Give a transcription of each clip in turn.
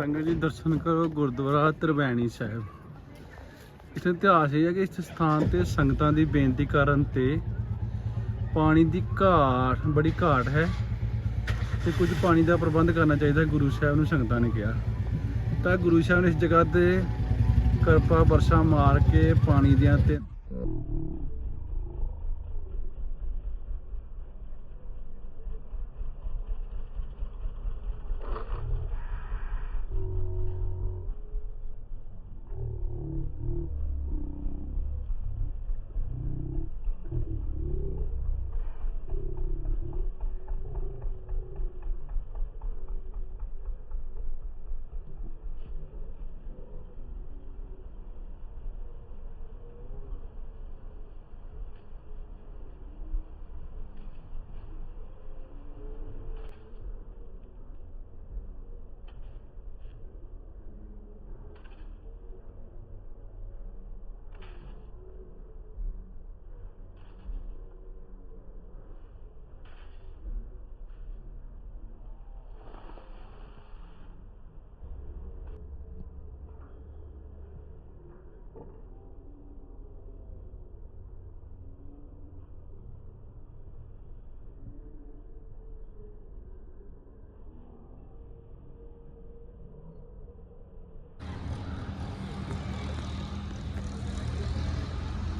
ਸੰਗਤ ਜੀ, ਦਰਸ਼ਨ ਕਰੋ ਗੁਰਦੁਆਰਾ ਤਰਵੈਣੀ ਸਾਹਿਬ। ਇੱਥੇ ਇਤਿਹਾਸ ਇਹ ਹੈ ਕਿ ਇਸ ਸਥਾਨ ਤੇ ਸੰਗਤਾਂ ਦੀ ਬੇਨਤੀ ਕਰਨ ਤੇ ਪਾਣੀ ਦੀ ਘਾਟ, ਬੜੀ ਘਾਟ ਹੈ ਤੇ ਕੁਝ ਪਾਣੀ ਦਾ ਪ੍ਰਬੰਧ ਕਰਨਾ ਚਾਹੀਦਾ ਗੁਰੂ ਸਾਹਿਬ ਨੂੰ ਸੰਗਤਾਂ ਨੇ ਕਿਹਾ। ਤਾਂ ਗੁਰੂ ਸਾਹਿਬ ਨੇ ਇਸ ਜਗ੍ਹਾ ਤੇ ਕਿਰਪਾ, ਵਰਸ਼ਾ ਮਾਰ ਕੇ ਪਾਣੀ ਦੀਆਂ ਤੇ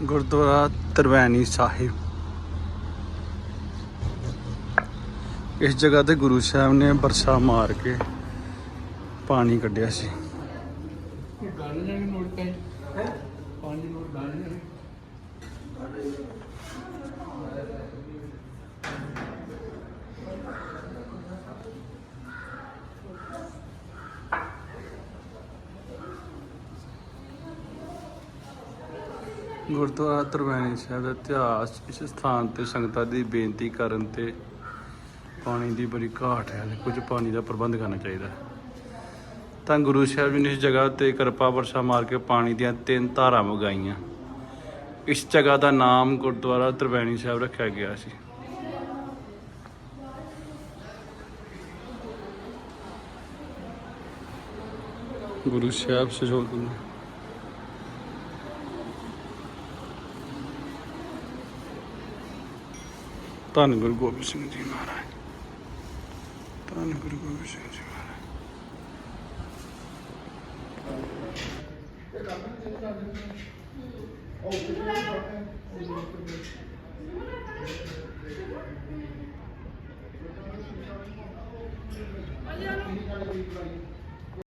ਗੁਰਦੁਆਰਾ ਤਰਵੈਣੀ ਸਾਹਿਬ। ਇਸ ਜਗ੍ਹਾ ਤੇ ਗੁਰੂ ਸਾਹਿਬ ਨੇ ਬਰਸਾ ਮਾਰ ਕੇ ਪਾਣੀ ਕੱਢਿਆ ਸੀ। ਪਾਣੀ ਨੋਟ ਗਾਣੇ ਗੁਰਦੁਆਰਾ ਤਰਵੈਣੀ ਸਾਹਿਬ ਦਾ ਇਤਿਹਾਸ, ਇਸ ਸਥਾਨ ਤੇ ਸੰਗਤਾਂ ਦੀ ਬੇਨਤੀ ਕਰਨ ਤੇ ਪਾਣੀ ਦੀ ਬੜੀ ਘਾਟ ਹੈ ਕੁਝ ਪਾਣੀ ਦਾ ਪ੍ਰਬੰਧ ਕਰਨਾ ਚਾਹੀਦਾ ਤਾਂ ਗੁਰੂ ਸਾਹਿਬ ਜੀ ਨੇ ਇਸ ਜਗ੍ਹਾ ਤੇ ਕਿਰਪਾ ਵਰਸ਼ਾ ਮਾਰ ਕੇ ਪਾਣੀ ਦੀਆਂ ਤਿੰਨ ਧਾਰਾਂ ਵਗਾਈਆਂ। ਇਸ ਜਗ੍ਹਾ ਦਾ ਨਾਮ ਗੁਰਦੁਆਰਾ ਤਰਵੈਣੀ ਸਾਹਿਬ ਰੱਖਿਆ ਗਿਆ ਸੀ। ਗੁਰੂ ਸਾਹਿਬ ਸਹਿਯੋਗ ਨਾਲ ਧੰਨ ਗੁਰੂ ਗੋਬਿੰਦ ਸਿੰਘ ਜੀ ਮਹਾਰਾਜ। ਧੰਨ ਗੁਰੂ ਗੋਬਿੰਦ ਸਿੰਘ ਜੀ ਮਹਾਰਾਜ।